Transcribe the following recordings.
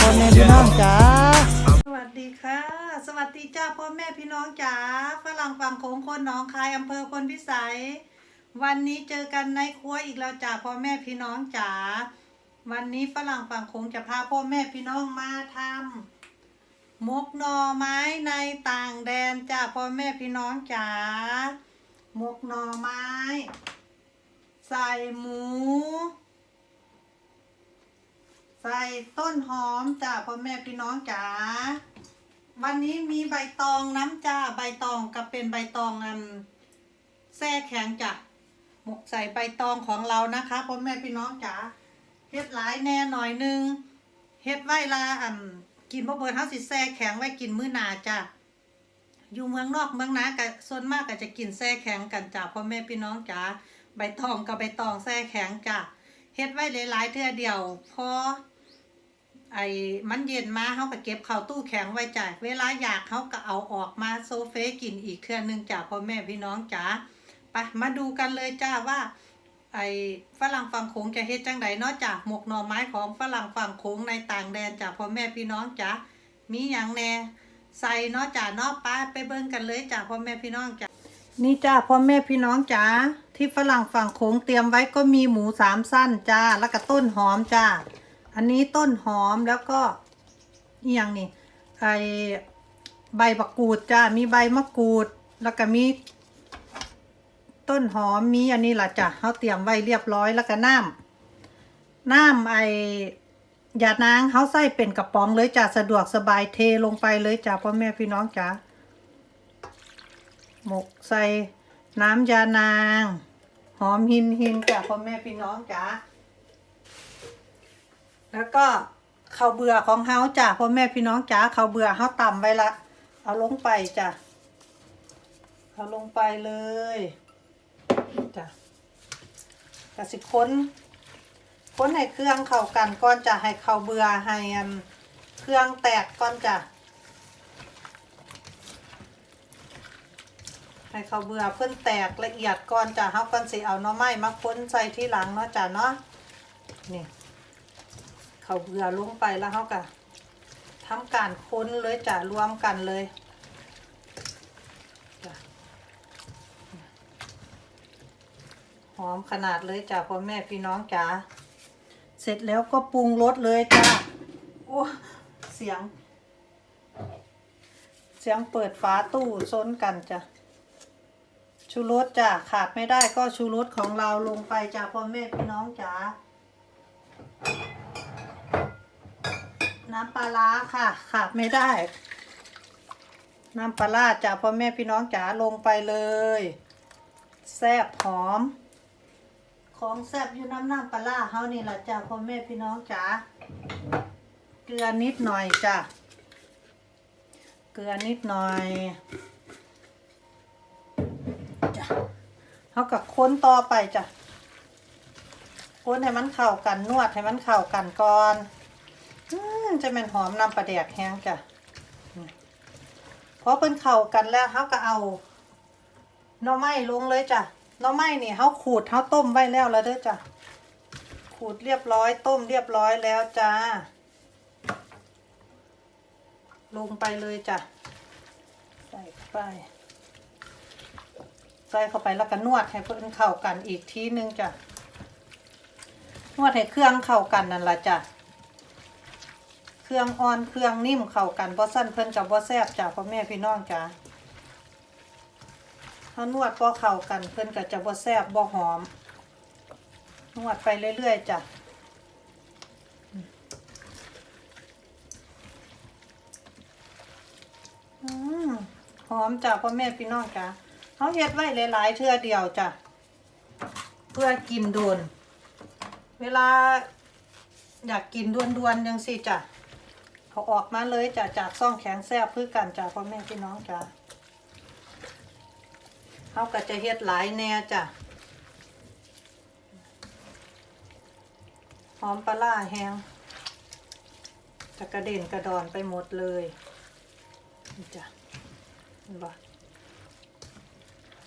พ่อแม่พี่น้องจ๋าสวัสดีค่ะ สวัสดีจ้าพ่อแม่พี่น้องจ๋าฝรั่งฝั่งโขงคนหนองคายอำเภอพลพิสัย วันนี้เจอกันในครัวอีกแล้วจ้าพ่อแม่พี่น้องจ๋าวันนี้ฝรั่งฝั่งโขงจะพาพ่อแม่พี่น้องมาทำมกหน่อไม้ในต่างแดนจ้าพ่อแม่พี่น้องจ๋ามกหน่อไม้ ใส่หมู ใส่ต้นหอมจ้าพ่อแม่พี่น้องจ๋าวันนี้มีใบตองน้ำจ้าใบตองกับเป็นใบตองอันแช่แข็งจ้ะหมกใส่ใบตองของเรานะคะพ่อแม่พี่น้องจ๋าเฮ็ดหลายแน่หน่อยหนึงเฮ็ดไว้ละอันกินบ่เบิดเฮาสิแช่แข็งไว้กินมื้อหน้าจ้ะอยู่เมืองนอกเมืองนาก็ส่วนมากก็จะกินแช่แข็งกันจ้ะพ่อแม่พี่น้องจ๋าใบตองกับใบตองแช่แข็งจ้ะเฮ็ดไว้หลายๆเทื่อเดียวพอ ไอ้มันเย็นมาเขาก็เก็บเข้าตู้แข็งไว้จ้ะเวลาอยากเขาก็เอาออกมาโซเฟกินอีกเทื่อนึงจ้ะพ่อแม่พี่น้องจ๋าไปมาดูกันเลยจ้าว่า ไอ้ฝรั่งฝั่งโขงจะเฮ็ดจังไดเนาะจ้ะหมกหน่อไม้ของฝรั่งฝั่งโขงในต่างแดนจ้ะพ่อแม่พี่น้องจ๋ามีหยังแน่ใส่เนาะจ้ะเนาะไปไปเบิ่งกันเลยจ้ะพ่อแม่พี่น้องจ้ะนี่จ้าพ่อแม่พี่น้องจ๋าที่ฝรั่งฝั่งโขงเตรียมไว้ก็มีหมูสามสั้นจ้าแล้วก็ต้นหอมจ้า อันนี้ต้นหอมแล้วก็อหย่างนี่ไอใบมะกรูดจ้ามีใบมะกรูด แล้วก็มีต้นหอมมีอันนี้ล่ะจ้ะเขาเตรียมไว้เรียบร้อยแล้วก็น้ำน้ำไอยานางเขาใส่เป็นกระป๋องเลยจ้ะสะดวกสบายเทลงไปเลยจ้ะพ่อแม่พี่น้องจ้ะหมกใส่น้ำยานาง หอมหินหินจ้ะพ่อแม่พี่น้องจ้ะ แล้วก็ข้าวเบื่อของเฮาจ้ะพ่อแม่พี่น้องจ๋าข้าวเบื่อเฮาต่ำไว้ละ เอาลงไปจ้ะเอาลงไปเลยจ้ะกสิค้นค้นให้เครื่องเข้ากันก่อนจะให้ข้าวเบื่อให้เครื่องแตกก่อนจ้ะให้ข้าวเบื่อเพิ่นแตกละเอียดก่อนจ้ะเฮาก่อนสิเอาน่อไม้มาค้นใส่ที่หลังเนาะจ้ะเนาะนี่ เขาเบื่อลงไปแล้วเขาก็ทำการค้นเลยจะรวมกันเลยหอมขนาดเลยจ้ะพ่อแม่พี่น้องจ๋าเสร็จแล้วก็ปรุงรสเลยจ้ะโอ้เสียง เสียงเปิดฝาตู้ซนกันจ้ะชูรสจ้ะขาดไม่ได้ก็ชูรสของเราลงไปจ้ะพ่อแม่พี่น้องจ๋า น้ำปลาร้าค่ะ ขาดไม่ได้ น้ำปลาร้าจ้ะพ่อแม่พี่น้องจ๋าลงไปเลย แซ่บหอม ของแซ่บอยู่น้ำน้ำปลาร้าเฮานี่แหละจ้ะพ่อแม่พี่น้องจ๋าเกลือนิดหน่อยจ้ะเกลือนิดหน่อยจ้ะเขากับค้นต่อไปจ้ะค้นให้มันเข้ากันนวดให้มันเข้ากันก่อน จะเป็นหอมนำปลาแดกแห้งจ้ะพอเป็นเข้ากันแล้วเขาก็เอาหน่อไม้ลงเลยจ้ะหน่อไม้นี่เขาขูดเขาต้มไว้แล้วแล้วเด้อจ้ะขูดเรียบร้อยต้มเรียบร้อยแล้วจ้าลงไปเลยจ้ะใส่เข้าไปใส่เข้าไปแล้วก็นวดให้เพิ่นเข้ากันอีกทีนึงจ้ะนวดให้เครื่องเข้ากันนั่นละจ้ะ รื่องอ่อนเครื่องนิ่มเข้ากันบ่สั้นเพิ่นกับบ่แซ่บจ้ะพ่อแม่พี่น้องจ้ะเฮานวดบ่เข้ากันเพิ่นก็จะบ่แซ่บบ่หอม นวดไปเรื่อยๆจ้ะหอมจ้ะพ่อแม่พี่น้องจ้ะเฮาเฮ็ดไว้หลายๆเทื่อเดียวจ้ะเพื่อกินโดน เวลาอยากกินด่วนๆยังสิจ้ะ เขาออกมาเลยจะจากซ่องแข็งแซ่บพือกันจ้ะพ่อแม่พี่น้องจ้ะเขาก็จะเฮ็ดหลายแน่จ้ะหอมปลาร้าแห้งจะกระเด็นกระดอนไปหมดเลยนี่จ้ะห็นบ่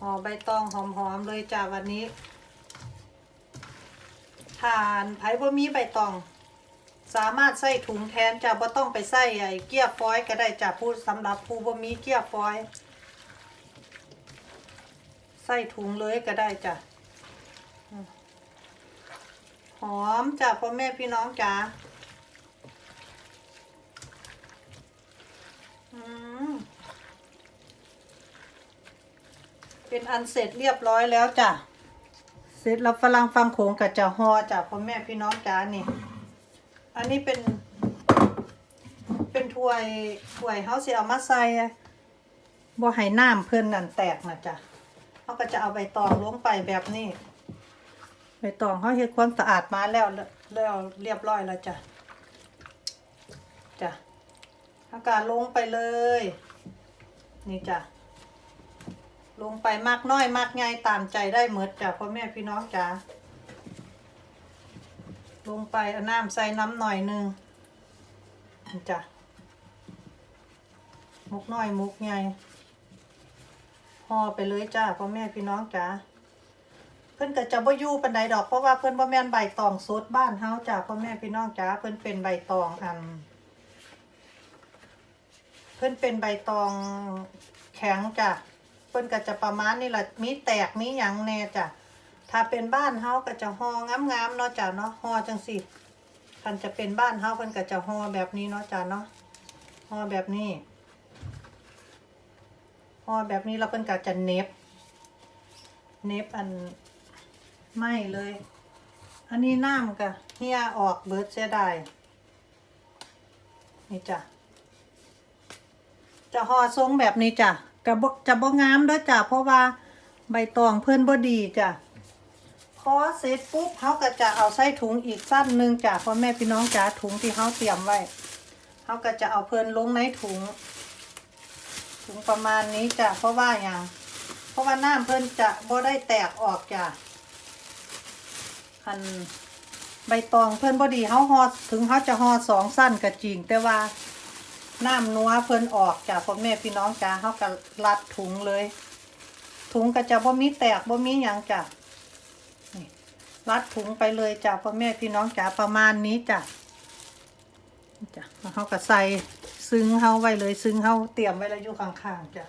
ห่อใบตองหอมๆเลยจ้ะวันนี้ทานไผ่บ่มีใบตอง สามารถใส่ถุงแทนจ้ะบ่ต้องไปใส่ไอ้เกียร์ฟอยล์ก็ได้จ้ะผู้สำหรับผู้บ่มีเกียร์ฟอยล์ใส่ถุงเลยก็ได้จ้ะหอมจ้ะพ่อแม่พี่น้องจ้ะเป็นอันเสร็จเรียบร้อยแล้วจ้ะ เสร็จแล้วฝรั่งฟังโขงกับจะฮอจ้ะพ่อแม่พี่น้องจ้านี่ อันนี้เป็น เป็นถ้วยถ้วยเฮาสิเอามาใส่บ่ให้น้ำเพิ่นนั่นแตกนะจ้ะเฮาก็จะเอาใบตองลงไปแบบนี้ใบตองเฮาเฮ็ดความสะอาดมาแล้วแล้วเรียบร้อยแล้วจ้ะจ้ะเฮาก็ลงไปเลย นี่จ้ะลงไปมากน้อยมากใหญ่ตามใจได้หมดจ้ะพ่อแม่พี่น้องจ๋า ลงไปเอาน้ำใส่น้ำหน่อยหนึงจ้ะมุกน้อยมุกใหญ่ห่อไปเลยจ้าพ่อแม่พี่น้องจ๋าเพิ่อนก็จะบ่ยู่ปานใดดอกเพราะว่าเพิ่อนบ่แม่นใบตองสดบ้านเฮาจ้าพ่อแม่พี่น้องจ๋าเพิ่อนเป็นใบตองอัน เพิ่อนเป็นใบตองแข็งจ้ะเพิ่อนก็จะประมาณนี่แหละมีแตกมีหยังแน่จ้ะ ถ้าเป็นบ้านเฮาก็จะหองามๆเนาะจ้ะเนาะหอจังสิคันจะเป็นบ้านเฮาเพิ่นก็จะหอแบบนี้เนาะจ้ะเนาะหอแบบนี้หอแบบนี้แล้วเพิ่นก็จะเน็บ เน็บอันไม่เลย อันนี้น้ำก็เฮียออกเบิดเสียดายนี่จ้ะจะห่อทรงแบบนี้จ้ะกระบจะบ่งามเด้วยจ้ะเพราะว่าใบตองเพื่อนบ่ดีจ้ะ อเสร็จปุ๊บเขาก็จะเอาใส่ถุงอีกสั้นหนึ่งจ้ะพ่อแม่พี่น้องจ๋าถุงที่เขาเตรียมไว้เขาก็จะเอาเพื่อนลงในถุง ถุงประมาณนี้จ้ะเพราะว่าอย่างเพราะว่าน้ำเพื่อนจะบ่ได้แตกออกจ้ะคันใบตองเพื่อนบ่ดีเขาห่อถึงเขาจะหอสองสั้นก็จริง แต่ว่าน้ำนัวเพิ่นออกจากพ่อแม่พี่น้องจ้าเขาก็รัดถุงเลย ถุงก็จะบ่มีแตกบ่มีหยังจ้ะ รัดถุงไปเลยจ้ะพ่อแม่พี่น้องจ้าประมาณนี้จ้ะจ้ะเขาก็ใส่ซึ้งเฮาไว้เลยซึ้งเฮาเตรียมไว้แล้วอยู่ข้างๆจ้ะ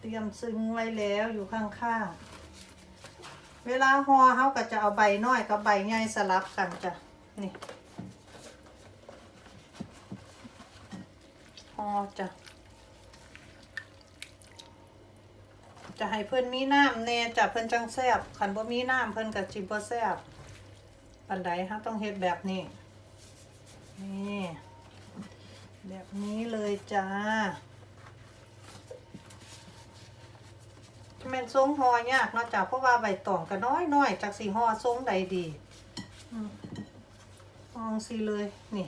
เตรียมซึ้งไว้แล้วอยู่ข้างๆเวลาห่อเฮาก็จะเอาใบน้อยกับใบใหญ่สลับกันจ้ะนี่พอจ้ะ จะให้เพิ่อนมีน้ำแน่จะเพิ่อนจังแซบคันบ่มีน้ำเพิ่อนก็สิบบ่แซบปานใดฮะต้องเฮ็ดแบบนี้ นี่ แบบนี้เลยจ้าแม่นทรงหอยากเนาะจ้ะเพราะว่าใบตองก็น้อยๆจักสิห่อทรงใดดีอืมองสิเลยนี่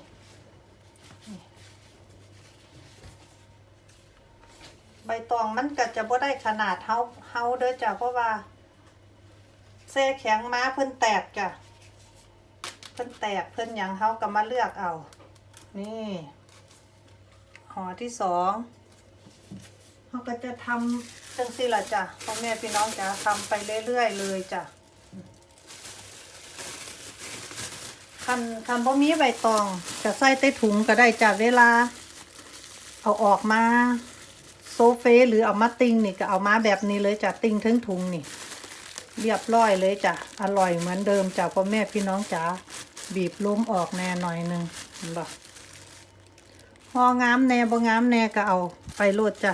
ใบตองมันก็จะบ่ได้ขนาดเฮาเฮาเด้อจ้ะเพราะว่าแซ่แข็งม้าเพิ่นแตกจ้ะเพิ่นแตกเพิ่นหยังเฮาก็มาเลือกเอา นี่ห่อที่สองเฮาก็จะทำจังซี่ล่ะจ้ะพ่อแม่พี่น้องจ้ะทำไปเรื่อยๆเลยจ้ะคันคันบ่มีใบตองจะใส่ใต้ถุงก็ได้จ้ะเวลา เอาออกมา โซเฟหรือเอามาติ้งนี่ก็เอามาแบบนี้เลยจ้ะติ้งทั้งถุงนี่ เรียบร้อยเลยจ้ะอร่อยเหมือนเดิมจ้ะพ่อแม่พี่น้องจ๋าบีบล้มออกแน่หน่อยหนึงเห็นบ่พองามแน่บ่งามแน่ก็เอาไปโลดจ้ะ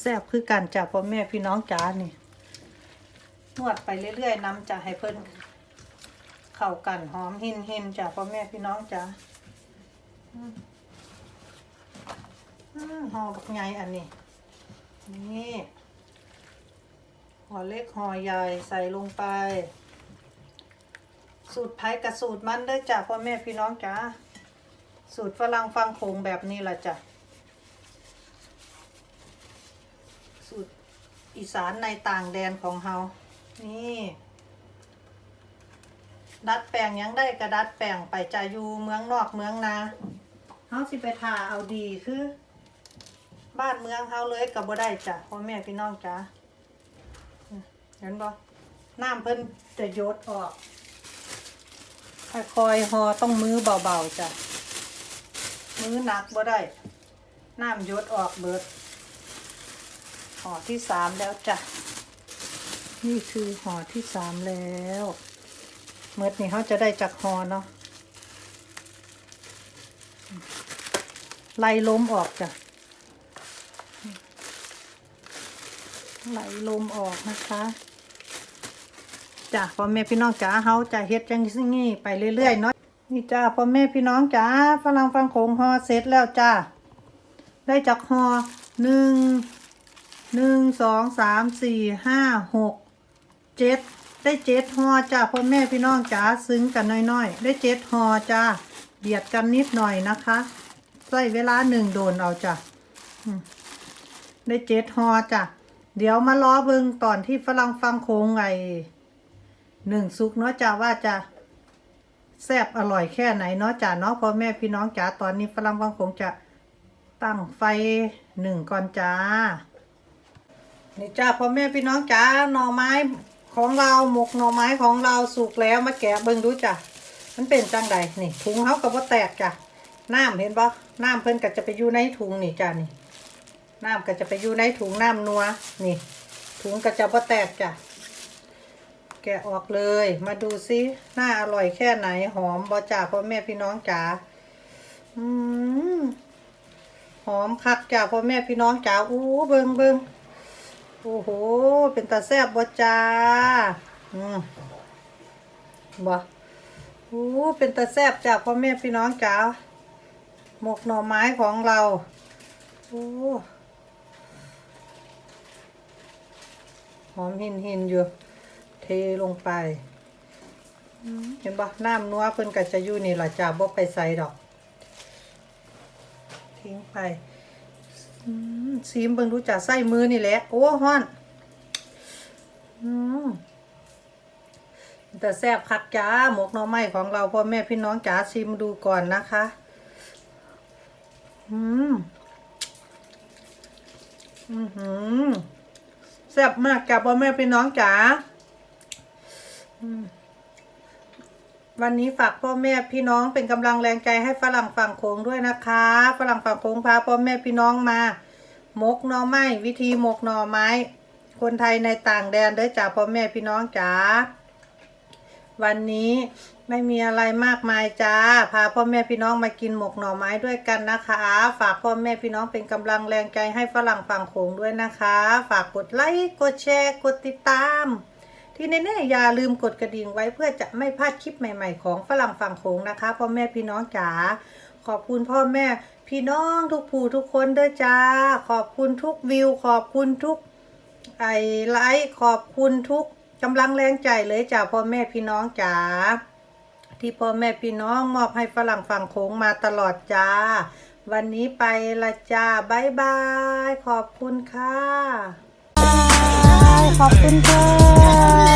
แซ่บคือกันจ้ะพ่อแม่พี่น้องจ๋านี่นวดไปเรื่อยๆน้ำจ้ะให้เพิ่นเข้ากันหอมหินหินจ้ะพ่อแม่พี่น้องจ๋าอืมอืมห่อบักใหญ่อันนี้ นี่ห่อเล็กห่อใหญ่ใส่ลงไป สูตรไผ่กับสูตรมันเด้อจ้ะพ่อแม่พี่น้องจ้าสูตรฝรั่งฟังโขงแบบนี้ล่ะจ้ะสูตรอีสานในต่างแดนของเฮานี่ดัดแปลงยังได้กระดัดแปลงไปจะอยู่เมืองนอกเมืองนาเฮาสิไปทาเอาดีคือ บ้านเมืองเฮาเลยกับบ่ได้จ้ะพ่อแม่พี่น้องจ้ะเห็นบ่น้ำเพิ่นจะหยดออกค่อยๆหอต้องมือเบาๆจ้ะมือหนักบ่ได้น้ำหยดออกเบิดห่อที่สามแล้วจ้ะ นี่คือห่อที่สามแล้วเมื่อนี้เขาจะได้จากห่อเนาะไล่ล้มออกจ้ะ ไหลลมออกนะคะจ้ะพ่อแม่พี่น้องจ๋าเฮาจะเฮ็ดจังงี้ไปเรื่อยๆเนาะนี่จ้าพ่อแม่พี่น้องจ๋าฝรั่งฟังโขงฮอเสร็จแล้วจ้าได้จากฮอหนึ่งหนึ่งสองสามสี่ห้าหกเจ็ดได้เจ็ดฮอจ้าพ่อแม่พี่น้องจ๋าซึ้งกันน้อยๆ ได้เจ็ดฮอจ้าเบียดกันนิดหน่อยนะคะใช้เวลาหนึ่งโดนเอาจ้ะได้เจ็ดฮอจ้ะ เดี๋ยวมาล้อเบิงตอนที่ฝรั่งฟังโค้งไงหนึ่งซุกเนาะจ้าว่าจะแซ่บอร่อยแค่ไหนเนาะจ้าเนาะพ่อแม่พี่น้องจ๋าตอนนี้ฝรั่งฟังโค้งจะตั้งไฟหนึ่งก่อนจ้านี่จ้าพ่อแม่พี่น้องจ๋าหน่อไม้ของเราหมกหน่อไม้ของเราสุกแล้วมาแกะเบิงดูจ้ะมันเป็นจังใดนี่ถุงเขากับว่าแตกจ้ะน้ำเห็นปะน้ำเพิ่นก็จะไปอยู่ในถุงนี่จ้านี่ น้ำก็จะไปอยู่ในถุงน้ำนัว นี่ ถุงก็จะพอแตกจ้ะ แกะออกเลย มาดูซิน่าอร่อยแค่ไหน หอมบอจ่าพ่อแม่พี่น้องจ๋า อืมหอมคักจ้าพ่อแม่พี่น้องจ๋า อู้เบิงเบิงโอ้โห เป็นตาแซ่บบอจ่าอืมบออู้เป็นตาแซ่บจ้าพ่อแม่พี่น้องจ๋าหมกหน่อไม้ของเรา โอ้ หอมหินหินอยู่ เทลงไป เห็นปะน้ำนัวเพิ่นก็จะอยู่นี่ล่ะจ้าบ่ไปใส่ดอก ทิ้งไปอืมซีมเบิ่งดูจ้าใส่มือนี่แหละ โอ้ฮ้อนอืมแต่แซ่บคักจ้าหมกหน่อไม้ของเราพ่อแม่พี่น้องจ๋าซิมดูก่อนนะคะ อืม อือหือแซ่บมากกับพ่อแม่พี่น้องจ๋าวันนี้ฝากพ่อแม่พี่น้องเป็นกำลังแรงใจให้ฝรั่งฝั่งโขงด้วยนะคะ ฝรั่งฝั่งโขงพาพ่อแม่พี่น้องมา มกหน่อไม้วิธีมกหน่อไม้ คนไทยในต่างแดนได้อจ้าพ่อแม่พี่น้องจ๋า วันนี้ไม่มีอะไรมากมายจ้า พาพ่อแม่พี่น้องมากินหมกหน่อไม้ด้วยกันนะคะ ฝากพ่อแม่พี่น้องเป็นกำลังแรงใจให้ฝรั่งฝั่งโขงด้วยนะคะ ฝากกดไลค์ กดแชร์ กดติดตาม ที่แน่ๆอย่าลืมกดกระดิ่งไว้เพื่อจะไม่พลาดคลิปใหม่ ๆ ของฝรั่งฝั่งโขงนะคะ พ่อแม่พี่น้องจ๋า ขอบคุณพ่อแม่พี่น้องทุกผู้ทุกคนเด้อจ้า ขอบคุณทุกวิว ขอบคุณทุกไอไลค์ ขอบคุณทุก กำลังแรงใจเลยจ้าพ่อแม่พี่น้องจ๋าที่พ่อแม่พี่น้องมอบให้ฝรั่งฝั่งโขงมาตลอดจ้า วันนี้ไปละจ้าบายบาย ขอบคุณค่ะ ขอบคุณค่ะ